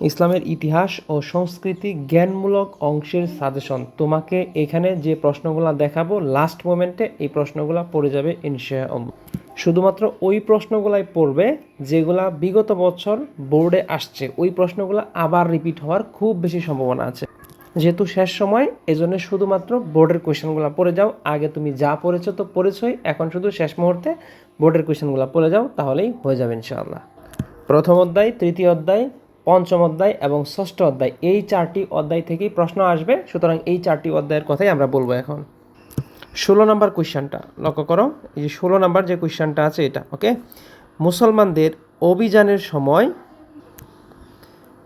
ইসলামের ইতিহাস ও সংস্কৃতি জ্ঞানমূলক অংশের সাজেশন। তোমাকে এখানে যে প্রশ্নগুলো দেখাবো লাস্ট মোমেন্টে এই প্রশ্নগুলো পড়ে যাবে ইনশাআল্লাহ শুধুমাত্র ওই প্রশ্নগুলাই পড়বে যেগুলা বিগত বছর বোর্ডে আসছে। ওই প্রশ্নগুলো আবার রিপিট হওয়ার খুব বেশি সম্ভাবনা আছে। যেহেতু শেষ সময়, এজন্য শুধুমাত্র বোর্ডের কোয়েশনগুলো পড়ে যাও। আগে তুমি যা পড়েছো তো পড়েছই, এখন শুধু শেষ মুহূর্তে বোর্ডের কোয়েশনগুলো পড়ে যাও, তাহলেই হয়ে যাবে ইনশাআল্লাহ প্রথম অধ্যায়, তৃতীয় অধ্যায় পঞ্চম অধ্যায় এবং ষষ্ঠ অধ্যায়। এই চারটি অধ্যায় থেকেই প্রশ্ন আসবে, সুতরাং এই চারটি অধ্যায়ের কথাই আমরা বলব এখন। ষোলো নম্বর কোয়েশ্চানটা, লক্ষ্য করো, এই যে ষোলো নম্বর যে কোয়েশ্চানটা আছে এটা, ওকে? মুসলমানদের অভিযানের সময়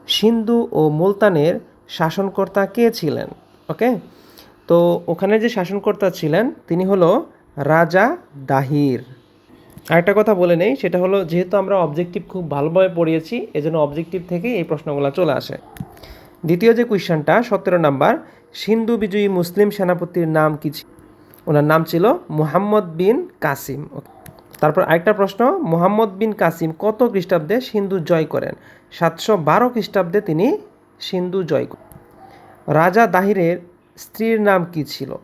সিন্ধু ও মুলতানের শাসনকর্তা কে ছিলেন, ওকে? তো ওখানে যে শাসনকর্তা ছিলেন, তিনি হলো রাজা দাহির। আরেকটা কথা বলে নেই, সেটা হলো যেহেতু আমরা অবজেক্টিভ খুব ভালোভাবে পড়িয়েছি, এজন্য অবজেক্টিভ থেকেই এই প্রশ্নগুলো চলে আসে। দ্বিতীয় যে কোয়েশ্চানটা, সতেরো নাম্বার, সিন্ধু বিজয়ী মুসলিম সেনাপতির নাম কি ছিল? ওনার নাম ছিল মুহাম্মদ বিন কাসিম। তারপর আরেকটা প্রশ্ন, মুহাম্মদ বিন কাসিম কত খ্রিস্টাব্দে সিন্ধু জয় করেন? সাতশো বারো খ্রিস্টাব্দে তিনি সিন্ধু জয় করেন। রাজা দাহিরের স্ত্রীর নাম কি ছিল?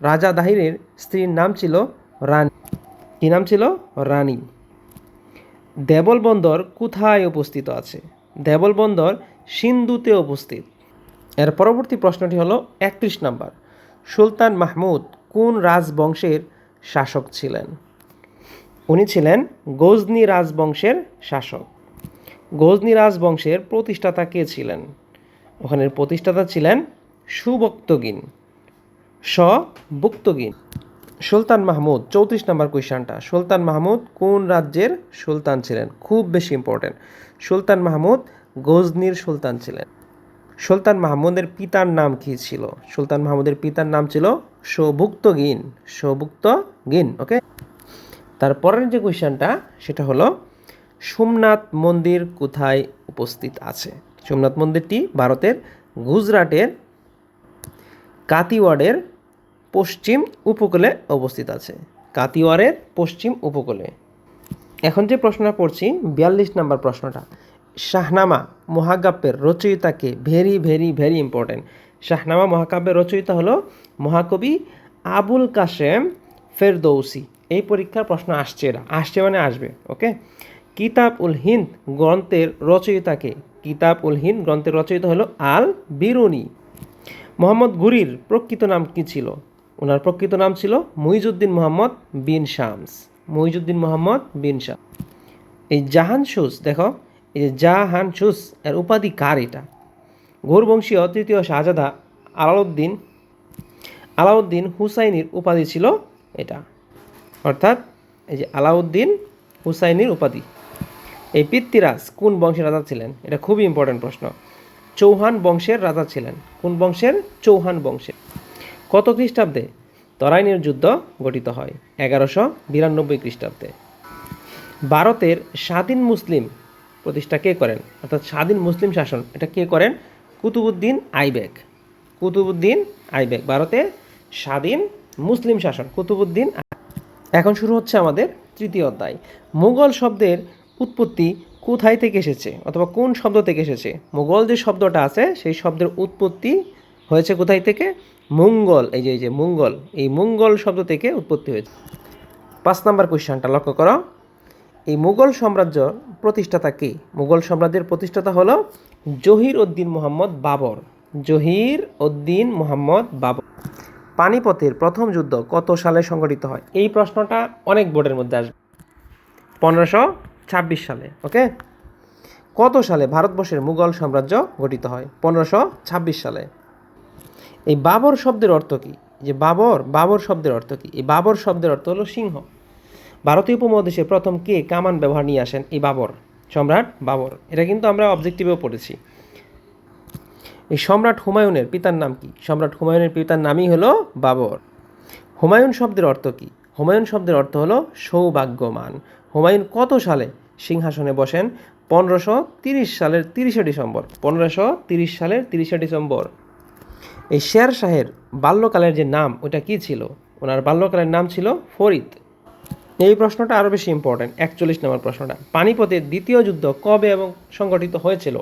রাজা দাহিরের স্ত্রীর নাম ছিল রানী। কি নাম ছিল? রানী। দেবল বন্দর কোথায় উপস্থিত আছে? দেবল বন্দর সিন্ধুতে উপস্থিত। এর পরবর্তী প্রশ্নটি হলো একত্রিশ নাম্বার। সুলতান মাহমুদ কোন রাজবংশের শাসক ছিলেন? উনি ছিলেন গজনি রাজবংশের শাসক। গজনি রাজবংশের প্রতিষ্ঠাতা কে ছিলেন? ওখানের প্রতিষ্ঠাতা ছিলেন সুবক্তগিন। সবুক্তগিন। সুলতান মাহমুদ, চৌত্রিশ নম্বর কোয়েশ্চানটা সুলতান মাহমুদ কোন রাজ্যের সুলতান ছিলেন? খুব বেশি ইম্পর্টেন্ট সুলতান মাহমুদ গজনির সুলতান ছিলেন। সুলতান মাহমুদের পিতার নাম কী ছিল? সুলতান মাহমুদের পিতার নাম ছিল সৌভুক্তগিন সৌভুক্তগিন ওকে তারপরের যে কোয়েশ্চানটা সেটা হলো, সোমনাথ মন্দির কোথায় উপস্থিত আছে? সোমনাথ মন্দিরটি ভারতের গুজরাটের কাতিওয়াড়ের পশ্চিম উপকূলে অবস্থিত আছে। কাতিওয়ারের পশ্চিম উপকূলে। এখন যে প্রশ্নটা পড়ছি, বিয়াল্লিশ নম্বর প্রশ্নটা, শাহনামা মহাকাব্যের রচয়িতাকে very very very important Shahnameh মহাকাব্যের রচয়িতা হলো মহাকবি আবুল কাশেম ফেরদৌসি। এই পরীক্ষার প্রশ্ন আসছে এরা। আসছে মানে আসবে ওকে কিতাব উল হিন্দ গ্রন্থের রচয়িতাকে কিতাব উল হিন্দ গ্রন্থের রচয়িতা হলো আল বিরুনি মোহাম্মদ গুরির প্রকৃত নাম কি ছিল? ওনার প্রকৃত নাম ছিল মুইজুদ্দিন মোহাম্মদ বিন শামস। মুইজুদ্দিন মোহাম্মদ বিন শাম এই জাহান সুস দেখো, এই যে জাহান সুস এর উপাধি কার এটা? ঘোরবংশীয় তৃতীয় শাহজাদা আলাউদ্দিন আলাউদ্দিন হুসাইনির উপাধি ছিল এটা। অর্থাৎ এই যে আলাউদ্দিন হুসাইনির উপাধি। এই পিতৃরাজ কোন বংশের রাজা ছিলেন? এটা খুবই ইম্পর্টেন্ট প্রশ্ন। চৌহান বংশের রাজা ছিলেন। কোন বংশের? চৌহান বংশের। কত খ্রিস্টাব্দে? তরাইনের যুদ্ধ গঠিত হয় এগারোশো বিরানব্বই খ্রিস্টাব্দে। ভারতের স্বাধীন মুসলিম প্রতিষ্ঠা কে করেন? অর্থাৎ স্বাধীন মুসলিম শাসন, এটা কে করেন? কুতুবুদ্দিন আইবেক। কুতুবুদ্দিন আইবেক, ভারতে স্বাধীন মুসলিম শাসন, কুতুবুদ্দিন এখন শুরু হচ্ছে আমাদের তৃতীয় অধ্যায়। মুঘল শব্দের উৎপত্তি কোথায় থেকে এসেছে? অথবা কোন শব্দ থেকে এসেছে? মুঘল যে শব্দটা আছে, সেই শব্দের উৎপত্তি হয়েছে কোথায় থেকে? মঙ্গল, এই যে এই যে, মঙ্গল, এই মঙ্গল শব্দ থেকে উৎপত্তি হয়েছে। পাঁচ নম্বর কোয়েশ্চানটা লক্ষ্য করো। এই মুঘল সাম্রাজ্য প্রতিষ্ঠাতা কে? মুঘল সাম্রাজ্যের প্রতিষ্ঠাতা হলো জহির উদ্দিন মোহাম্মদ বাবর। জহির উদ্দিন মোহাম্মদ বাবর। পানিপথের প্রথম যুদ্ধ কত সালে সংগঠিত হয়? এই প্রশ্নটা অনেক বোর্ডের মধ্যে আসবে। পনেরোশো ছাব্বিশ সালে, ওকে? কত সালে ভারতবর্ষের মুঘল সাম্রাজ্য গঠিত হয়? পনেরোশো ছাব্বিশ সালে। এই বাবর শব্দের অর্থ কী? যে বাবর বাবর শব্দের অর্থ কী? এই বাবর শব্দের অর্থ হলো সিংহ। ভারতীয় উপমহাদেশে প্রথম কে কামান ব্যবহার নিয়ে আসেন? এই বাবর, সম্রাট বাবর। এটা কিন্তু আমরা অবজেক্টিভেও পড়েছি। এই সম্রাট হুমায়ুনের পিতার নাম কি? সম্রাট হুমায়ুনের পিতার নামই হলো বাবর। হুমায়ুন শব্দের অর্থ কি? হুমায়ুন শব্দের অর্থ হলো সৌভাগ্যমান হুমায়ুন কত সালে সিংহাসনে বসেন? পনেরোশো তিরিশ সালের তিরিশে ডিসেম্বর। পনেরোশো তিরিশ সালের তিরিশে ডিসেম্বর। এই শের শাহের বাল্যকালের যে নাম, ওটা কি ছিল? ওনার বাল্যকালের নাম ছিল ফরিদ। এই প্রশ্নটা আরও বেশি ইম্পর্ট্যান্ট একচল্লিশ নম্বর প্রশ্নটা। পানিপথের দ্বিতীয় যুদ্ধ কবে এবং সংগঠিত হয়েছিল?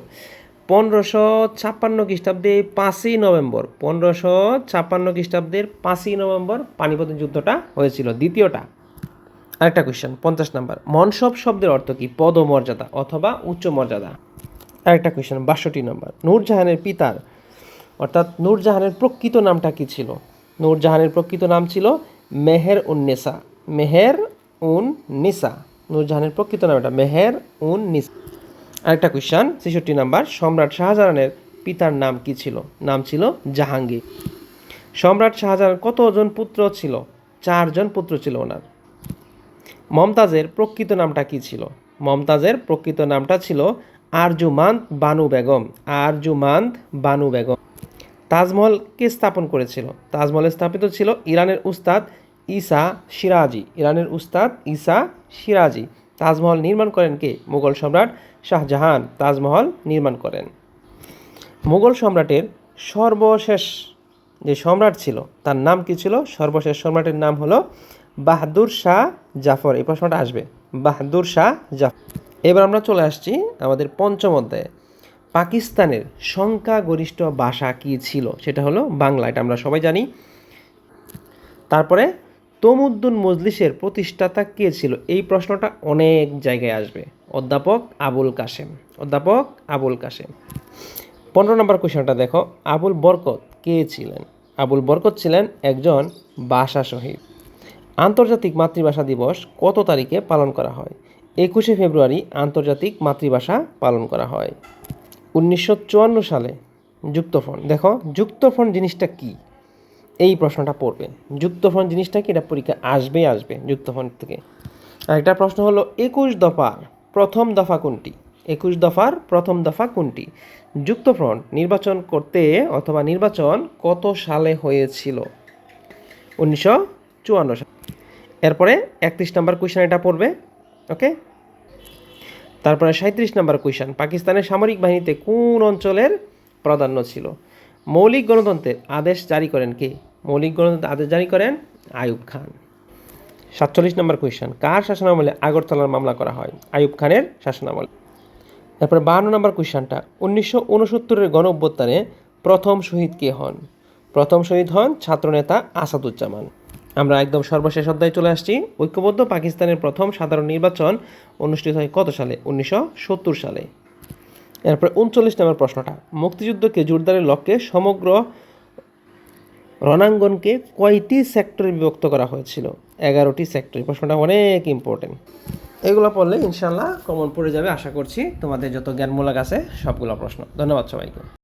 পনেরোশো ছাপ্পান্ন খ্রিস্টাব্দে পাঁচই নভেম্বর, পনেরোশো ছাপ্পান্ন খ্রিস্টাব্দের পাঁচই নভেম্বর পানিপথের যুদ্ধটা হয়েছিল। দ্বিতীয়টা, আরেকটা কোয়েশ্চেন পঞ্চাশ নম্বর। মনসব শব্দের অর্থ কি? পদমর্যাদা অথবা উচ্চ মর্যাদা আরেকটা কোয়েশ্চেন বাষট্টি নম্বর। নূরজাহানের পিতার অর্থাৎ নূরজাহানের প্রকৃত নামটা কি ছিল? নূরজাহানের প্রকৃত নাম ছিল মেহের উন্নেসা মেহের উন নিসা। নূরজাহানের প্রকৃত নাম এটা, মেহের উন নিসা। আরেকটা কোয়েশ্চেন ছেষট্টি নাম্বার, সম্রাট শাহজাহানের পিতার নাম কি ছিল? নাম ছিল জাহাঙ্গীর। সম্রাট শাহজাহান কতজন পুত্র ছিল? চারজন পুত্র ছিল ওনার। মমতাজের প্রকৃত নামটা কি ছিল? মমতাজের প্রকৃত নামটা ছিল আরজুমান্ত বানু বেগম। আরজুমান্ত বানু বেগম। তাজমহল কে স্থাপন করেছিল? তাজমহল স্থাপিত ছিল ইরানের উস্তাদ ঈসা সিরাজি। ইরানের উস্তাদ ঈসা সিরাজি। তাজমহল নির্মাণ করেন কে? মুঘল সম্রাট শাহজাহান। তাজমহল নির্মাণ করেন। মুঘল সম্রাটের সর্বশেষ যে সম্রাট ছিল, তার নাম কি ছিল? সর্বশেষ সম্রাটের নাম হলো বাহাদুর শাহ জাফর। এই প্রশ্নটা আসবে। বাহাদুর শাহ জাফর এবার আমরা চলে আসছি আমাদের পঞ্চম অধ্যায়ে। পাকিস্তানের সংখ্যাগরিষ্ঠ ভাষা কি ছিল? সেটা হলো বাংলা, এটা আমরা সবাই জানি। তারপরে তমুদ্দুন মজলিসের প্রতিষ্ঠাতা কে ছিল? এই প্রশ্নটা অনেক জায়গায় আসবে। অধ্যাপক আবুল কাশেম। অধ্যাপক আবুল কাশেম। পনেরো নম্বর কোয়েশনটা দেখো। আবুল বরকত কে ছিলেন? আবুল বরকত ছিলেন একজন ভাষা শহীদ। আন্তর্জাতিক মাতৃভাষা দিবস কত তারিখে পালন করা হয়? একুশে ফেব্রুয়ারি আন্তর্জাতিক মাতৃভাষা পালন করা হয়। উনিশশো চুয়ান্ন সালে যুক্তফ্রন দেখো যুক্তফ্রন জিনিসটা কি? এই প্রশ্নটা পড়বে। যুক্তফ্রন জিনিসটা কি? এটা পরীক্ষা আসবেই আসবে যুক্তফ্রন থেকে। আরেকটা প্রশ্ন হলো, একুশ দফার প্রথম দফা কোনটি? একুশ দফার প্রথম দফা কোনটি? যুক্তফ্রন্ট নির্বাচন করতে অথবা নির্বাচন কত সালে হয়েছিল? উনিশশো চুয়ান্ন সালে। এরপরে একত্রিশ নম্বর কোয়েশন এটা পড়বে, ওকে? তারপরে সাঁত্রিশ নম্বর কোয়েশন পাকিস্তানের সামরিক বাহিনীতে কোন অঞ্চলের প্রাধান্য ছিল? মৌলিক গণতন্ত্রের আদেশ জারি করেন কে? মৌলিক গণতন্ত্রের আদেশ জারি করেন আয়ুব খান। সাতচল্লিশ নম্বর কোয়েশন কার শাসনামলে আগরতলার মামলা করা হয়? আয়ুব খানের শাসনামলে। তারপরে বাহান্ন নম্বর কোয়েশনটা উনিশশো উনসত্তরের গণ অভ্যুত্থানে প্রথম শহীদ কে হন? প্রথম শহীদ হন ছাত্রনেতা আসাদুজ্জামান। আমরা একদম সর্বশেষ অধ্যায়ে চলে আসছি। ঐক্যবদ্ধ পাকিস্তানের প্রথম সাধারণ নির্বাচন অনুষ্ঠিত হয় কত সালে? উনিশশো সত্তর সালে। এরপরে উনচল্লিশ নম্বর প্রশ্নটা। মুক্তিযুদ্ধকে জোরদারের লক্ষ্যে সমগ্র রণাঙ্গনকে কয়টি সেক্টরে বিভক্ত করা হয়েছিল? এগারোটি সেক্টর। প্রশ্নটা অনেক ইম্পর্টেন্ট এগুলো পড়লে ইনশাল্লাহ কমন পড়ে যাবে। আশা করছি তোমাদের যত জ্ঞানমূলক আছে সবগুলো প্রশ্ন। ধন্যবাদ সবাইকে।